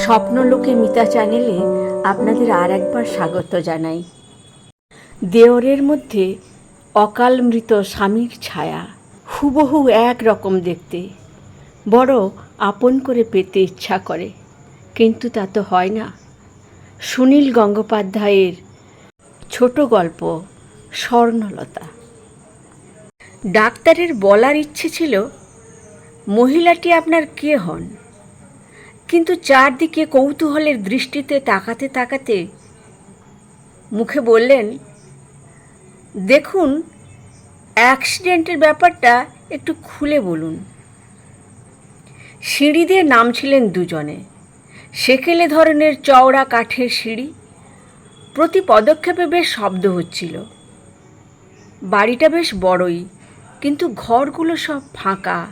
স্বপ্নলোকে মিতা চ্যানেলে আপনাদের আর একবার স্বাগত জানাই। দেওরের মধ্যে অকাল মৃত স্বামীর ছায়া, হুবহু এক রকম দেখতে। বড় আপন করে পেতে ইচ্ছা করে, কিন্তু তা তো হয় না। সুনীল গঙ্গোপাধ্যায়ের ছোট গল্প, স্বর্ণলতা। ডাক্তারের বলার ইচ্ছে ছিল, মহিলাটি আপনার কে হন? কিন্তু চারদিকে কৌতূহলের দৃষ্টিতে তাকাতে তাকাতে মুখে বললেন, দেখুন, অ্যাক্সিডেন্টের ব্যাপারটা একটু খুলে বলুন। সিঁড়ি দিয়ে নামছিলেন দুজনে। সেকেলে ধরনের চওড়া কাঠের সিঁড়ি, প্রতি পদক্ষেপে বেশ শব্দ হচ্ছিল। বাড়িটা বেশ বড়ই, কিন্তু ঘরগুলো সব ফাঁকা,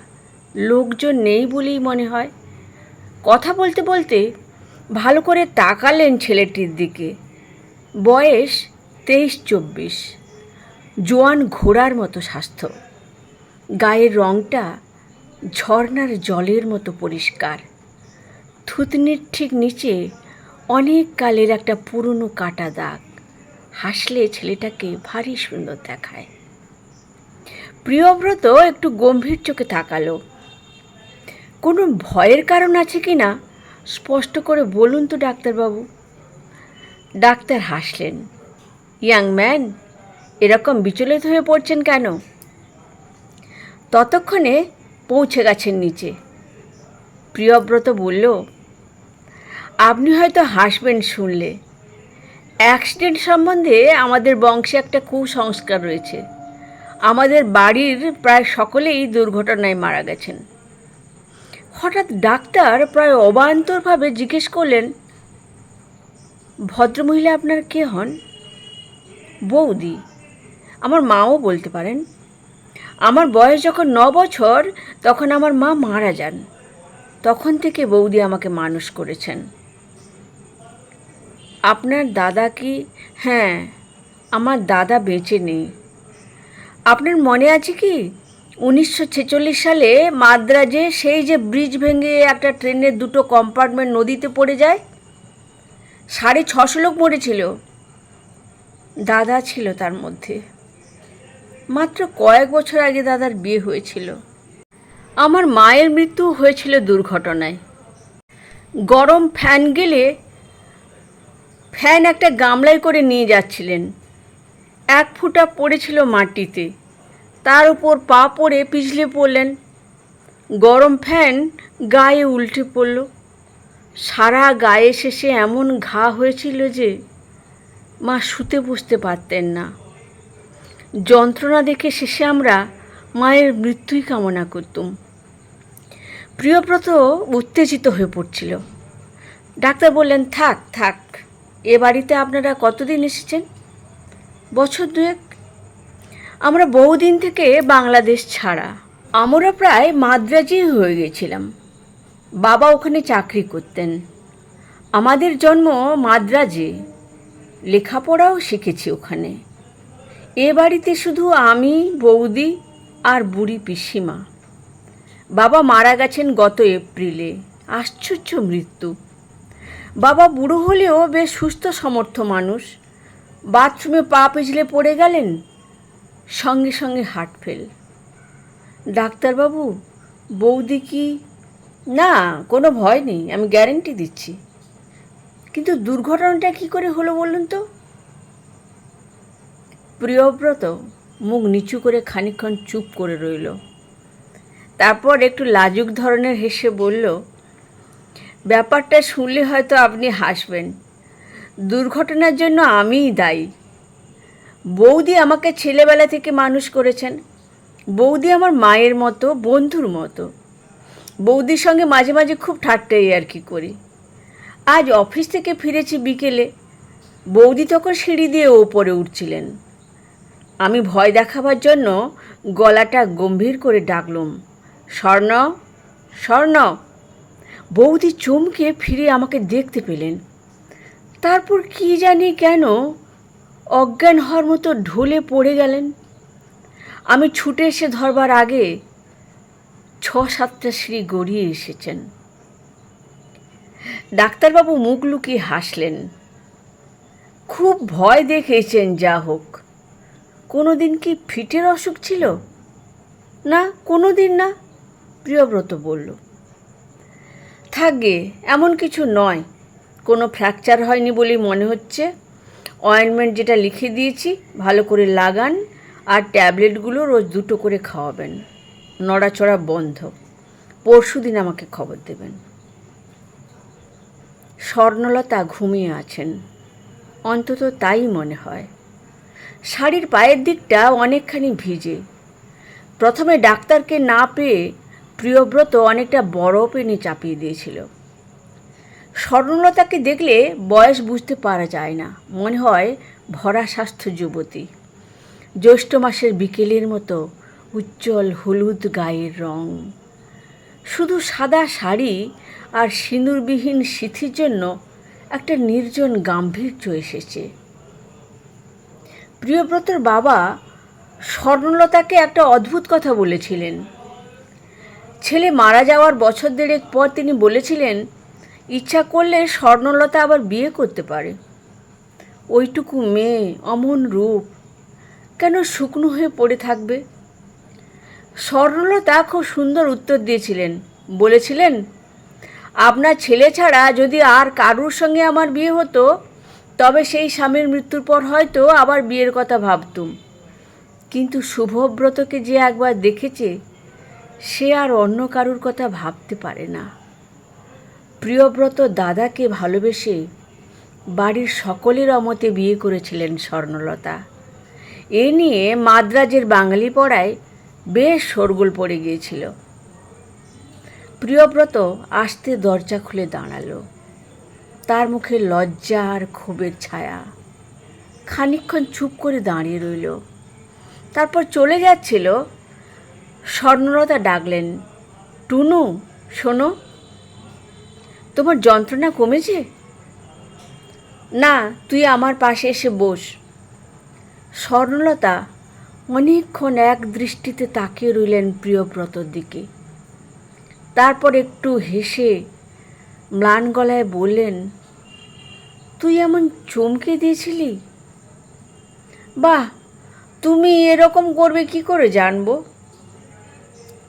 লোকজন নেই বলেই মনে হয়। কথা বলতে বলতে ভালো করে তাকালেন ছেলেটির দিকে। বয়স তেইশ চব্বিশ। জোয়ান ঘোড়ার মতো স্বাস্থ্য। গায়ের রঙটা ঝর্ণার জলের মতো পরিষ্কার। থুতনির ঠিক নিচে অনেক কালের একটা পুরনো কাটা দাগ। হাসলে ছেলেটাকে ভারী সুন্দর দেখায়। প্রিয়ব্রত একটু গম্ভীর চোখে তাকালো। কোনো ভয়ের কারণ আছে কি না, স্পষ্ট করে বলুন তো ডাক্তারবাবু। ডাক্তার হাসলেন। ইয়াং ম্যান, এরকম বিচলিত হয়ে পড়ছেন কেন? ততক্ষণে পৌঁছে গেছেন নিচে। প্রিয়ব্রত বলল, আপনি হয়তো হাসবেন শুনলে। অ্যাক্সিডেন্ট সম্বন্ধে আমাদের বংশে একটা কুসংস্কার রয়েছে। আমাদের বাড়ির প্রায় সকলেই দুর্ঘটনায় মারা গেছেন। হঠাৎ ডাক্তার প্রায় অবান্তরভাবে জিজ্ঞেস করলেন, ভদ্রমহিলা আপনার কে হন? বৌদি, আমার মাও বলতে পারেন। আমার বয়স যখন ন বছর, তখন আমার মা মারা যান। তখন থেকে বৌদি আমাকে মানুষ করেছেন। আপনার দাদা কি হ্যাঁ আমার দাদা বেঁচে নেই। আপনার মনে আছে কি? উনিশশো ছেচল্লিশ সালে মাদ্রাজে সেই যে ব্রিজ ভেঙে একটা ট্রেনের দুটো কম্পার্টমেন্ট নদীতে পড়ে যায়, সাড়ে ছশো লোক মরেছিল। দাদা ছিল তার মধ্যে। মাত্র কয়েক বছর আগে দাদার বিয়ে হয়েছিল। আমার মায়ের মৃত্যু হয়েছিল দুর্ঘটনায়। গরম ফ্যান গেলে ফ্যান একটা গামলায় করে নিয়ে যাচ্ছিলেন। এক ফুটা পড়েছিল মাটিতে। তার উপর পা পড়ে পিছলে পড়লেন। গরম ফ্যান গায়ে উল্টে পড়ল। সারা গায়ে শেষে এমন ঘা হয়েছিল যে মা শুতে বসতে পারতেন না। যন্ত্রণা দেখে শেষে আমরা মায়ের মৃত্যুই কামনা করতুম। প্রিয়ব্রত উত্তেজিত হয়ে পড়ছিল। ডাক্তার বললেন, থাক থাক, এ বাড়িতে আপনারা কতদিন এসেছেন? বছর দুয়েক আমরা বহুদিন থেকে বাংলাদেশ ছাড়া। আমরা প্রায় মাদ্রাজি হয়ে গেছিলাম। বাবা ওখানে চাকরি করতেন। আমাদের জন্ম মাদ্রাজে। লেখাপড়াও শিখেছি ওখানে। এ বাড়িতে শুধু আমি, বৌদি আর বুড়ি পিসিমা। বাবা মারা গেছেন গত এপ্রিলে। আশ্চর্য মৃত্যু। বাবা বুড়ো হলেও বেশ সুস্থ, সমর্থ মানুষ। বাথরুমে পা পিছলে পড়ে গেলেন। সঙ্গে সঙ্গে হার্ট ফেল ডাক্তারবাবু, বৌদি কি? না, কোনো ভয় নেই, আমি গ্যারেন্টি দিচ্ছি। কিন্তু দুর্ঘটনাটা কি করে হলো বলুন তো? প্রিয়ব্রত মুখ নিচু করে খানিকক্ষণ চুপ করে রইল। তারপর একটু লাজুক ধরনের হেসে বলল, ব্যাপারটা শুনলে হয়তো আপনি হাসবেন। দুর্ঘটনার জন্য আমিই দায়ী। বৌদি আমাকে ছেলেবেলা থেকে মানুষ করেছেন। বৌদি আমার মায়ের মতো, বন্ধুর মতো। বৌদির সঙ্গে মাঝে মাঝে খুব ঠাট্টাই আর কি করি। আজ অফিস থেকে ফিরেছি বিকেলে। বৌদি তখন সিঁড়ি দিয়ে ওপরে উঠছিলেন। আমি ভয় দেখাবার জন্য গলাটা গম্ভীর করে ডাকলুম, স্বর্ণ স্বর্ণ। বৌদি চমকে ফিরে আমাকে দেখতে পেলেন। তারপর কি জানি কেন অজ্ঞান হওয়ার মতো ঢলে পড়ে গেলেন। আমি ছুটে এসে ধরবার আগে ছ সাতটা সিঁড়ি গড়িয়ে এসেছেন। ডাক্তারবাবু মুখ লুকিয়ে হাসলেন। খুব ভয় দেখেছেন যা হোক। কোনো দিন কি ফিটের অসুখ ছিল? না কোনো দিন না, প্রিয়ব্রত বলল। থাকবে এমন কিছু নয়, কোনো ফ্র্যাকচার হয়নি বলেই মনে হচ্ছে। অয়েনমেন্ট যেটা লিখে দিয়েছি, ভালো করে লাগান আর ট্যাবলেটগুলো রোজ দুটো করে খাওয়াবেন। নড়াচড়া বন্ধ। পরশু দিন আমাকে খবর দেবেন। স্বর্ণলতা ঘুমিয়ে আছেন। অন্তত তাই মনে হয়। শাড়ির পায়ের দিকটা অনেকখানি ভিজে। প্রথমে ডাক্তারকে না পেয়ে প্রিয়ব্রত অনেকটা বরফ এনে চাপিয়ে দিয়েছিল। স্বর্ণলতাকে দেখলে বয়স বুঝতে পারা যায় না। মনে হয় ভরা স্বাস্থ্য যুবতী। জ্যৈষ্ঠ মাসের বিকেলের মতো উজ্জ্বল হলুদ গায়ের রং। শুধু সাদা শাড়ি আর সিঁদুরবিহীন সিথির জন্য একটা নির্জন গাম্ভীর্য এসেছে। প্রিয়ব্রতর বাবা স্বর্ণলতাকে একটা অদ্ভুত কথা বলেছিলেন। ছেলে মারা যাওয়ার বছর দেড়েক পর তিনি বলেছিলেন ইচ্ছা করলে স্বর্ণলতা আবার বিয়ে করতে পারে। ওইটুকু মেয়ে, অমন রূপ, কেন শুকনো হয়ে পড়ে থাকবে? স্বর্ণলতা খুব সুন্দর উত্তর দিয়েছিলেন, বলেছিলেন, আপনার ছেলে ছাড়া যদি আর কারুর সঙ্গে আমার বিয়ে হতো, তবে সেই স্বামীর মৃত্যুর পর হয়তো আবার বিয়ের কথা ভাবতুম। কিন্তু শুভব্রতকে যে একবার দেখেছে, সে আর অন্য কারুর কথা ভাবতে পারে না। প্রিয়ব্রত দাদাকে ভালোবেসে বাড়ির সকলের অমতে বিয়ে করেছিলেন স্বর্ণলতা। এ নিয়ে মাদ্রাজের বাঙালি পড়ায় বেশ শোরগোল পড়ে গিয়েছিল। প্রিয়ব্রত আসতে দরজা খুলে দাঁড়াল। তার মুখে লজ্জা আর ক্ষোভের ছায়া। খানিকক্ষণ চুপ করে দাঁড়িয়ে রইল। তারপর চলে যাচ্ছিল। স্বর্ণলতা ডাকলেন, টুনু, শোনো। তোমার যন্ত্রণা কমেছে? না, তুই আমার পাশে এসে বস। স্বর্ণলতা অনেকক্ষণ এক দৃষ্টিতে তাকিয়ে রইলেন প্রিয়ব্রতর দিকে। তারপর একটু হেসে ম্লান গলায় বললেন, তুই এমন চমকে দিয়েছিলি? বাহ, তুমি এরকম করবে কি করে জানব?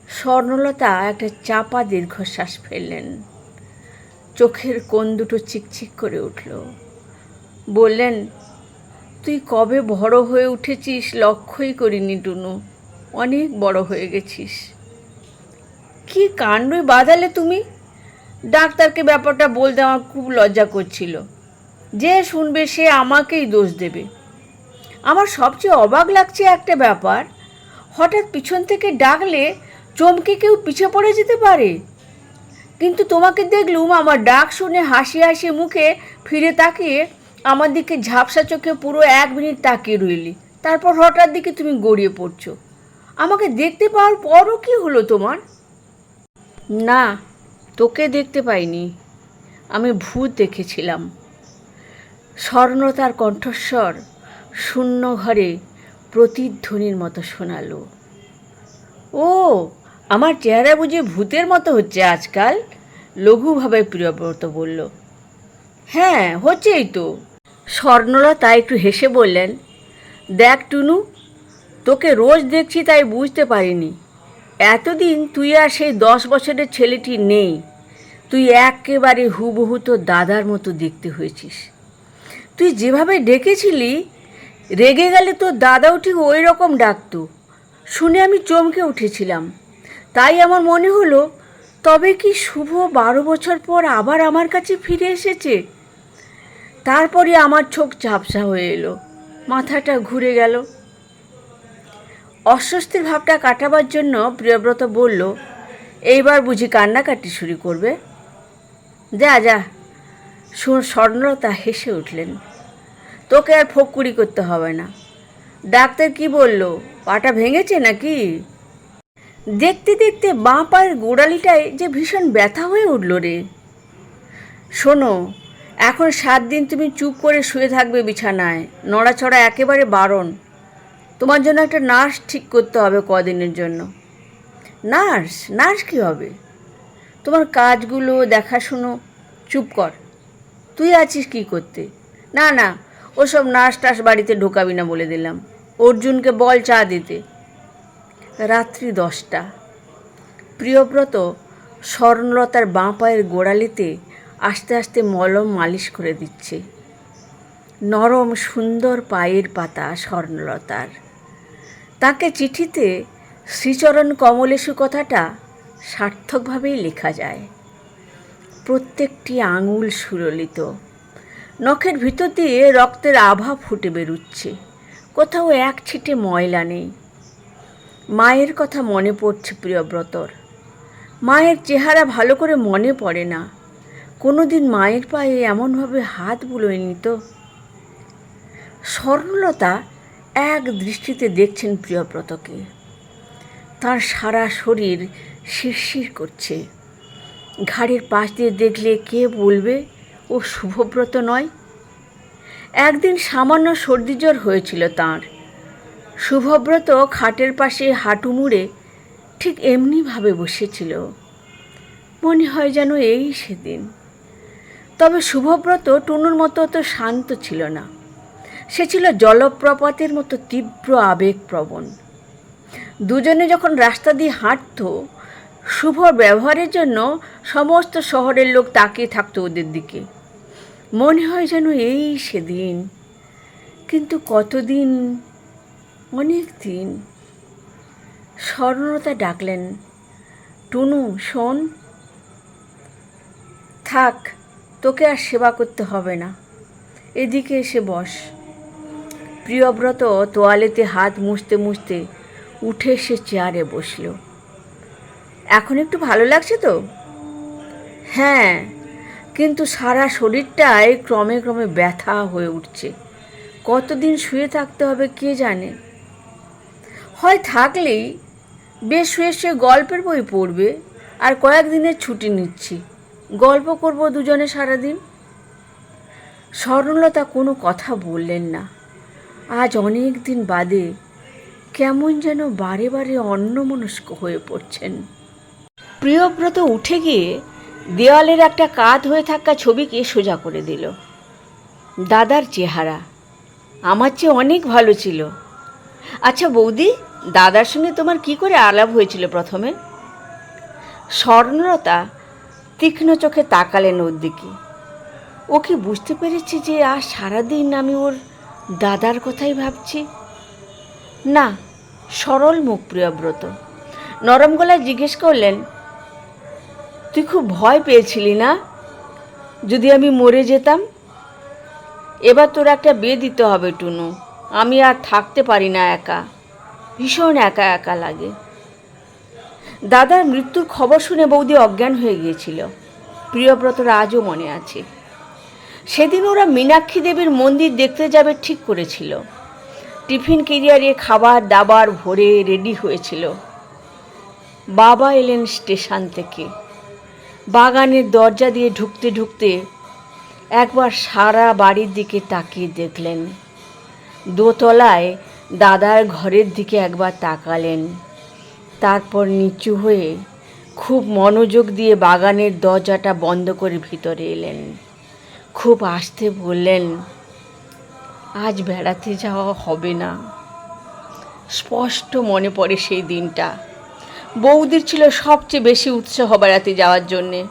স্বর্ণলতা একটা চাপা দীর্ঘশ্বাস ফেললেন। চোখের কোণ দুটো চিকচিক করে উঠল। বললেন, তুই কবে বড় হয়ে উঠেছিস লক্ষ্যই করিনি টুনু অনেক বড় হয়ে গেছিস। কি কাণ্ডই বাঁধালে তুমি? ডাক্তারকে ব্যাপারটা বলতে আমার খুব লজ্জা করছিল। যে শুনবে সে আমাকেই দোষ দেবে। আমার সবচেয়ে অবাক লাগছে একটা ব্যাপার, হঠাৎ পিছন থেকে ডাকলে চমকে কেউ পিছে পড়ে যেতে পারে? কিন্তু তোমাকে দেখলুম আমার ডাক শুনে হাসি হাসি মুখে ফিরে তাকিয়ে আমার দিকে ঝাপসা চোখে পুরো এক মিনিট তাকিয়ে রইলি। তারপর হঠাৎ দিকে তুমি গড়িয়ে পড়ছো। আমাকে দেখতে পাওয়ার পরও কি হলো তোমার? না, তোকে দেখতে পাইনি। আমি ভূত দেখেছিলাম। স্বর্ণতার কণ্ঠস্বর শূন্য ঘরে প্রতিধ্বনির মতো শোনালো। ও আমার চেহারা বুঝে ভূতের মতো হচ্ছে আজকাল। লঘুভাবে প্রিয়ব্রত বলল হ্যাঁ হচ্ছেই তো। স্বর্ণলতা একটু হেসে বললেন, দেখ টুনু, তোকে রোজ দেখছি তাই বুঝতে পারিনি। এতদিন তুই আর সেই দশ বছরের ছেলেটি নেই। তুই একেবারে হুবহু তোর দাদার মতো দেখতে হয়েছিস। তুই যেভাবে ডেকেছিলি, রেগে গেলে তোর দাদাও ঠিক ওই রকম ডাকতো। শুনে আমি চমকে উঠেছিলাম। তাই আমার মনে হলো, তবে কি শুভ বারো বছর পর আবার আমার কাছে ফিরে এসেছে? তারপরে আমার চোখ ঝাপসা হয়ে এলো, মাথাটা ঘুরে গেল। অস্বস্তির ভাবটা কাটাবার জন্য প্রিয়ব্রত বলল, এইবার বুঝি কান্নাকাটি শুরু করবে? যা যা। স্বর্ণলতা হেসে উঠলেন। তোকে আর ফকুরি করতে হবে না। ডাক্তার কি বলল? পাটা ভেঙেছে নাকি? দেখতে দেখতে বাঁ পায়ের গোড়ালিটায় যে ভীষণ ব্যথা হয়ে উঠল রে। শোনো, এখন সাত দিন তুমি চুপ করে শুয়ে থাকবে বিছানায়। নড়াচড়া একেবারে বারণ। তোমার জন্য একটা নার্স ঠিক করতে হবে কদিনের জন্য। নার্স? নার্স কী হবে? তোমার কাজগুলো, দেখাশুনো, চুপ কর। তুই আছিস কি করতে? না না, ওসব নার্স টাস বাড়িতে ঢোকাবি না বলে দিলাম। অর্জুনকে বল চা দিতে। রাত্রি দশটা। প্রিয়ব্রত স্বর্ণলতার বাঁ পায়ের গোড়ালিতে আস্তে আস্তে মলম মালিশ করে দিচ্ছে। নরম সুন্দর পায়ের পাতা স্বর্ণলতার। তাকে চিঠিতে শ্রীচরণ কমলেশু কথাটা সার্থকভাবেই লেখা যায়। প্রত্যেকটি আঙুল সুললিত নখের ভিতর দিয়ে রক্তের আভা ফুটে বেরুচ্ছে। কোথাও এক ছিটে ময়লা নেই। মায়ের কথা মনে পড়ছে প্রিয়ব্রতর মায়ের চেহারা ভালো করে মনে পড়ে না। কোনোদিন মায়ের পায়ে এমনভাবে হাত বুলোয়নি তো। স্বর্ণলতা এক দৃষ্টিতে দেখছেন প্রিয়ব্রতকে তার সারা শরীর শিরশির করছে। ঘাড়ের পাশ দিয়ে দেখলে কে বলবে, ও শুভব্রত নয়। একদিন সামান্য সর্দি জ্বর হয়েছিল তাঁর। শুভব্রত খাটের পাশে হাঁটু মুড়ে ঠিক এমনিভাবে বসেছিল। মনে হয় যেন এই সেদিন। তবে শুভব্রত টুনুর মতো অত শান্ত ছিল না। সে ছিল জলপ্রপাতের মতো তীব্র আবেগপ্রবণ। দুজনে যখন রাস্তা দিয়ে হাঁটত শুভর ব্যবহারের জন্য সমস্ত শহরের লোক তাকিয়ে থাকতো ওদের দিকে। মনে হয় যেন এই সেদিন। কিন্তু কতদিন অনেক দিন স্বর্ণলতা ডাকলেন, টুনু, শোন। থাক, তোকে আর সেবা করতে হবে না। এদিকে এসে বস। প্রিয়ব্রত তোয়ালেতে হাত মুছতে মুছতে উঠে এসে চেয়ারে বসল। এখন একটু ভালো লাগছে তো? হ্যাঁ কিন্তু সারা শরীরটাই ক্রমে ক্রমে ব্যথা হয়ে উঠছে। কতদিন শুয়ে থাকতে হবে কে জানে? হয় থাকলেই বেশ শুয়ে শুয়ে গল্পের বই পড়বে আর কয়েকদিনের ছুটি নিচ্ছি। গল্প করব দুজনে সারাদিন। স্বর্ণলতা কোনো কথা বললেন না। আজ অনেক দিন বাদে কেমন যেন বারে বারে অন্যমনস্ক হয়ে পড়ছেন। প্রিয়ব্রত উঠে গিয়ে দেওয়ালের একটা কাত হয়ে থাকা ছবিকে সোজা করে দিল। দাদার চেহারা আমার চেয়ে অনেক ভালো ছিল। আচ্ছা বৌদি দাদার সঙ্গে তোমার কি করে আলাপ হয়েছিল প্রথমে? স্বর্ণলতা তীক্ষ্ণ চোখে তাকালেন ওর দিকে। ও কি বুঝতে পেরেছে যে আর সারাদিন আমি ওর দাদার কথাই ভাবছি? না, সরল মুখ প্রিয়ব্রত নরম গলায় জিজ্ঞেস করলেন, তুই খুব ভয় পেয়েছিলি না? যদি আমি মরে যেতাম? এবার তোর একটা বিয়ে দিতে হবে, টুনু। আমি আর থাকতে পারি না একা। ভীষণ একা একা লাগে। দাদার মৃত্যুর খবর শুনে বৌদি অজ্ঞান হয়ে গিয়েছিল। প্রিয়ব্রতর আজও মনে আছে। সেদিন ওরা মীনাক্ষী দেবীর মন্দির দেখতে যাবে ঠিক করেছিল। টিফিন কেরিয়ারে খাবার দাবার ভরে রেডি হয়েছিল। বাবা এলেন স্টেশন থেকে। বাগানের দরজা দিয়ে ঢুকতে ঢুকতে একবার সারা বাড়ির দিকে তাকিয়ে দেখলেন। দোতলায় দাদার ঘরের দিকে একবার তাকালেন। তারপর নিচু হয়ে খুব মনোযোগ দিয়ে বাগানের দরজাটা বন্ধ করে ভিতরে এলেন। খুব আসতে বললেন, আজ বেড়াতে যাওয়া হবে না। স্পষ্ট মনে পড়ে সেই দিনটা। বৌদির ছিল সবচেয়ে বেশি উৎসাহ বেড়াতে যাওয়ার জন্যে।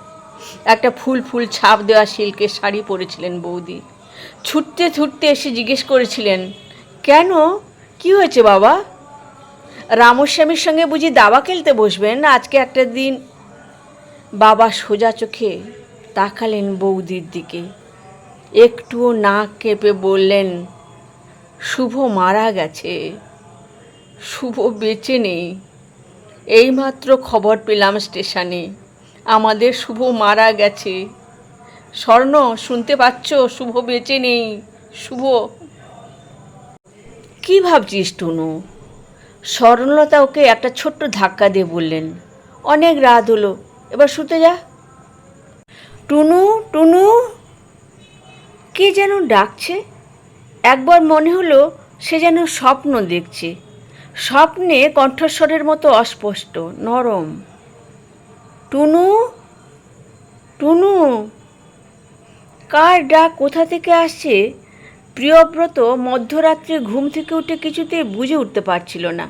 একটা ফুল ফুল ছাপ দেওয়া সিল্কের শাড়ি পরেছিলেন বৌদি ছুটতে ছুটতে এসে জিজ্ঞেস করেছিলেন, কেন? কি হয়েছে বাবা? রামস্বামীর সঙ্গে বুঝি দাবা খেলতে বসবেন? আজকে একটা দিন বাবা সোজা চোখে তাকালেন বৌদির দিকে। একটুও নাক কেঁপে বললেন, শুভ মারা গেছে, শুভ বেঁচে নেই। এইমাত্র খবর পেলাম স্টেশনে, আমাদের শুভ মারা গেছে। স্বর্ণ, শুনতে পাচ্ছ? শুভ বেঁচে নেই, শুভ কি ভাবছিস টুনু? স্বর্ণলতা ওকে একটা ছোট্ট ধাক্কা দিয়ে বললেন, অনেক রাত হলো, এবার শুতে যা। টুনু টুনু? কে যেন ডাকছে? একবার মনে হলো সে যেন স্বপ্ন দেখছে। স্বপ্নে কণ্ঠস্বরের মতো অস্পষ্ট, নরম। টুনু? টুনু? কার ডাক কোথা থেকে আসছে? প্রিয়ব্রত মধ্যরাত্রে ঘুম থেকে উঠে কিছুতেই বুঝে উঠতে পারছিল না।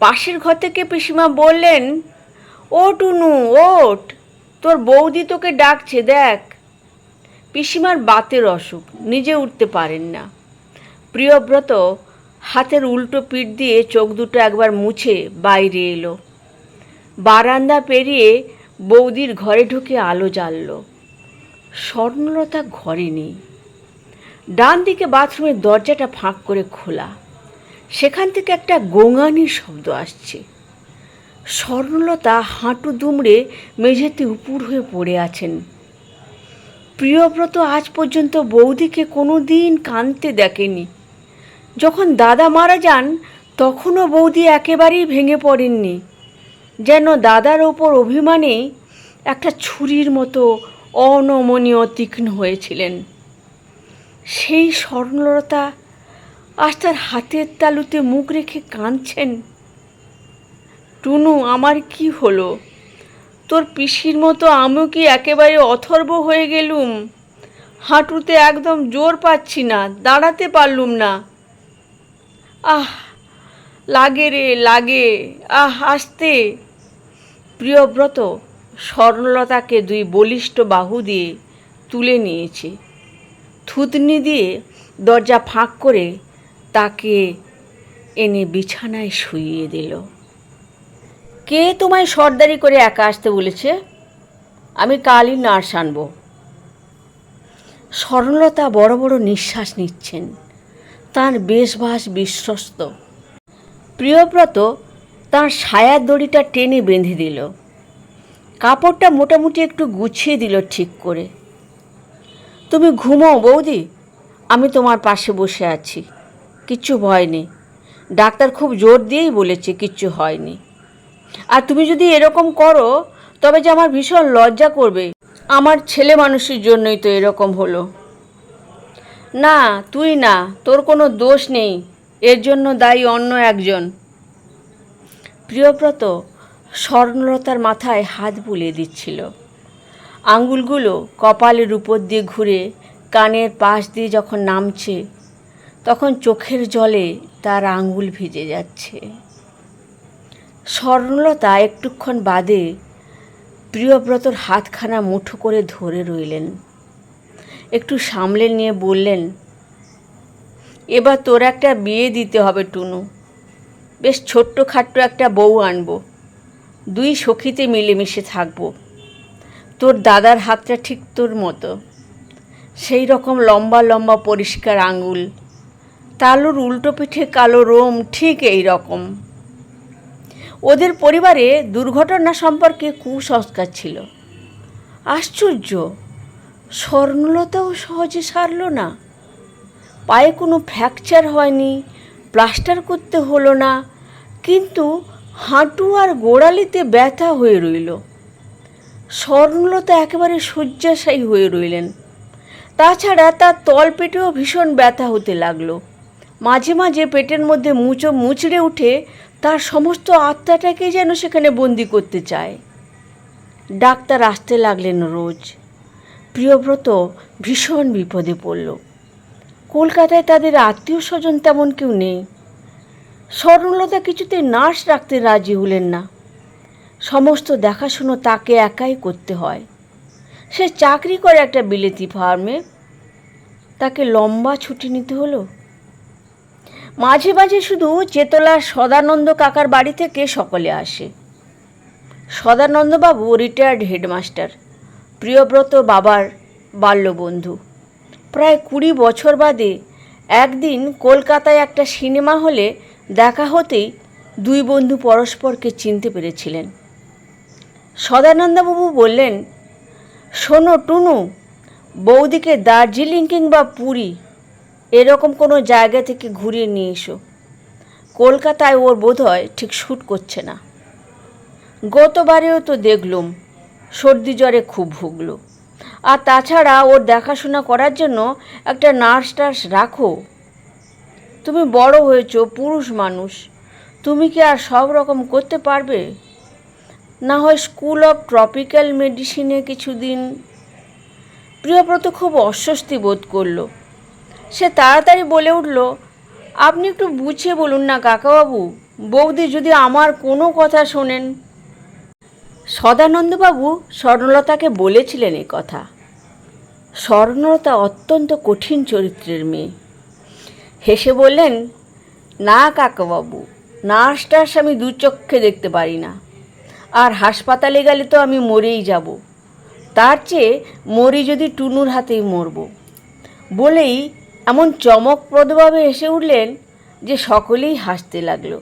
পাশের ঘর থেকে পিসিমা বললেন ও টুনু ওট তোর বৌদি তোকে ডাকছে, দেখ। পিসিমার বাতের অসুখ, নিজে উঠতে পারেন না। প্রিয়ব্রত হাতের উল্টো পিঠ দিয়ে চোখ দুটো একবার মুছে বাইরে এলো। বারান্দা পেরিয়ে বৌদির ঘরে ঢুকে আলো জ্বালল। স্বর্ণলতা ঘরে নেই। ডান দিকে বাথরুমের দরজাটা ফাঁক করে খোলা। সেখান থেকে একটা গোঙানির শব্দ আসছে। স্বর্ণলতা হাঁটু দুমড়ে মেঝেতে উপুর হয়ে পড়ে আছেন। প্রিয়ব্রত আজ পর্যন্ত বৌদিকে কোনো দিন কাঁদতে দেখেনি। যখন দাদা মারা যান, তখনও বৌদি একেবারেই ভেঙে পড়েননি। যেন দাদার ওপর অভিমানে একটা ছুরির মতো অনমনীয় তীক্ষ্ণ হয়েছিলেন। সেই স্বর্ণলতা আজ তার হাতের তালুতে মুখ রেখে কাঁদছেন। টুনু, আমার কি হলো? তোর পিসির মতো আমিও কি একেবারে অথর্ব হয়ে গেলুম? হাঁটুতে একদম জোর পাচ্ছি না, দাঁড়াতে পারলুম না। আহ, লাগে রে, লাগে। আহ, আসতে। প্রিয়ব্রত স্বর্ণলতাকে দুই বলিষ্ঠ বাহু দিয়ে তুলে নিয়েছে। থুতনি দিয়ে দরজা ফাঁক করে তাকে এনে বিছানায় শুইয়ে দিল। কে তোমায় সর্দারি করে একা আসতে বলেছে? আমি কালই নার্স আনব। স্বর্ণলতা বড় বড় নিঃশ্বাস নিচ্ছেন। তার বেশবাস বিশ্বস্ত। প্রিয়ব্রত তার সায়ার দড়িটা টেনে বেঁধে দিল। কাপড়টা মোটামুটি একটু গুছিয়ে দিল ঠিক করে। তুমি ঘুমো বৌদি। আমি তোমার পাশে বসে আছি। কিচ্ছু ভয় নেই। ডাক্তার খুব জোর দিয়েই বলেছে কিচ্ছু হয়নি। আর তুমি যদি এরকম করো, তবে যে আমার ভীষণ লজ্জা করবে। আমার ছেলে মানুষের জন্যই তো এরকম হলো। না, তুই না, তোর কোনো দোষ নেই। এর জন্য দায়ী অন্য একজন। প্রিয়ব্রত স্বর্ণলতার মাথায় হাত বুলিয়ে দিচ্ছিল। আঙ্গুলগুলো কপালের উপর দিয়ে ঘুরে কানের পাশ দিয়ে যখন নামছে, তখন চোখের জলে তার আঙ্গুল ভিজে যাচ্ছে। স্বর্ণলতা একটুক্ষণ বাদে প্রিয়ব্রতর হাতখানা মুঠো করে ধরে রইলেন। একটু সামলে নিয়ে বললেন, এবার তোর একটা বিয়ে দিতে হবে টুনু। বেশ ছোট্ট খাট্ট একটা বউ আনব। দুই সখীতে মিলেমিশে থাকব। তোর দাদার হাতটা ঠিক তোর মতো। সেই রকম লম্বা লম্বা পরিষ্কার আঙুল। তালুর উল্টো পিঠে কালো রোম ঠিক এই রকম। ওদের পরিবারে দুর্ঘটনা সম্পর্কে কুসংস্কার ছিল। আশ্চর্য, স্বর্ণলতাও সহজে সারল না। পায়ে কোনো ফ্র্যাকচার হয়নি, প্লাস্টার করতে হলো না, কিন্তু হাঁটু আর গোড়ালিতে ব্যথা হয়ে রইল। স্বর্ণলতা একেবারে শয্যাশায়ী হয়ে রইলেন। তাছাড়া তার তলপেটেও ভীষণ ব্যথা হতে লাগল। মাঝে মাঝে পেটের মধ্যে মুচো মুচড়ে উঠে তার সমস্ত আত্মাটাকে যেন সেখানে বন্দি করতে চায়। ডাক্তার আসতে লাগলেন রোজ। প্রিয়ব্রত ভীষণ বিপদে পড়ল। কলকাতায় তাদের আত্মীয় স্বজন তেমন কেউ নেই। স্বর্ণলতা কিছুতে নার্স রাখতে রাজি হলেন না। সমস্ত দেখাশুনো তাকে একাই করতে হয়। সে চাকরি করে একটা বিলেতি ফার্মে। তাকে লম্বা ছুটি নিতে হলো। মাঝে মাঝে শুধু চেতলার সদানন্দ কাকার বাড়ি থেকে সকলে আসে। সদানন্দবাবু রিটায়ার্ড হেডমাস্টার প্রিয়ব্রত বাবার বাল্যবন্ধু। প্রায় কুড়ি বছর বাদে একদিন কলকাতায় একটা সিনেমা হলে দেখা হতেই দুই বন্ধু পরস্পরকে চিনতে পেরেছিলেন। সদানন্দবাবু বললেন, শোনো টুনু, বৌদিকে দার্জিলিং কিংবা পুরী এরকম কোনো জায়গা থেকে ঘুরিয়ে নিয়ে এসো। কলকাতায় ওর বোধ হয় ঠিক শ্যুট করছে না। গতবারেও তো দেখলুম, সর্দি জ্বরে খুব ভুগল। আর তাছাড়া ওর দেখাশোনা করার জন্য একটা নার্স টার্স রাখো। তুমি বড় হয়েছো, পুরুষ মানুষ। তুমি কি আর সব রকম করতে পারবে? না হয় স্কুল অফ ট্রপিক্যাল মেডিসিনে কিছুদিন। প্রিয়ব্রত খুব অস্বস্তি বোধ করল। সে তাড়াতাড়ি বলে উঠল, আপনি একটু বুঝিয়ে বলুন না কাকাবাবু, বৌদি যদি আমার কোনো কথা শোনেন? সদানন্দবাবু স্বর্ণলতাকে বলেছিলেন এ কথা। স্বর্ণলতা অত্যন্ত কঠিন চরিত্রের মেয়ে। হেসে বললেন, না কাকাবাবু নার্স টার্স আমি দু চক্ষে দেখতে পারি না। আর হাসপাতালে গেলে তো আমি মরেই যাব। তার চেয়ে মরি যদি টুনুর হাতেই মরব। বলেই এমন চমকপ্রদভাবে হেসে উঠলেন যে সকলেই হাসতে লাগল।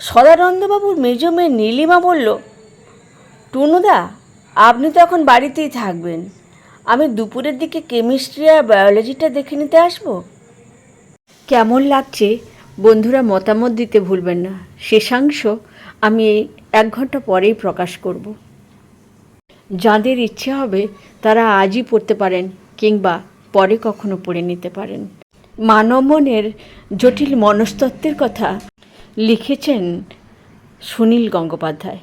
সদানন্দবাবুর মেজ মেয়ে নীলিমা বলল, টুনুদা, আপনি তো এখন বাড়িতেই থাকবেন। আমি দুপুরের দিকে কেমিস্ট্রি আর বায়োলজিটা দেখে নিতে আসব? কেমন লাগছে? বন্ধুরা মতামত দিতে ভুলবেন না। শেষাংশ আমি এক ঘণ্টা পরেই প্রকাশ করব। যাদের ইচ্ছে হবে, তারা আজই পড়তে পারেন কিংবা পরে কখনো পড়ে নিতে পারেন। মানমনের জটিল মনস্তত্ত্বের কথা লিখেছেন সুনীল গঙ্গোপাধ্যায়।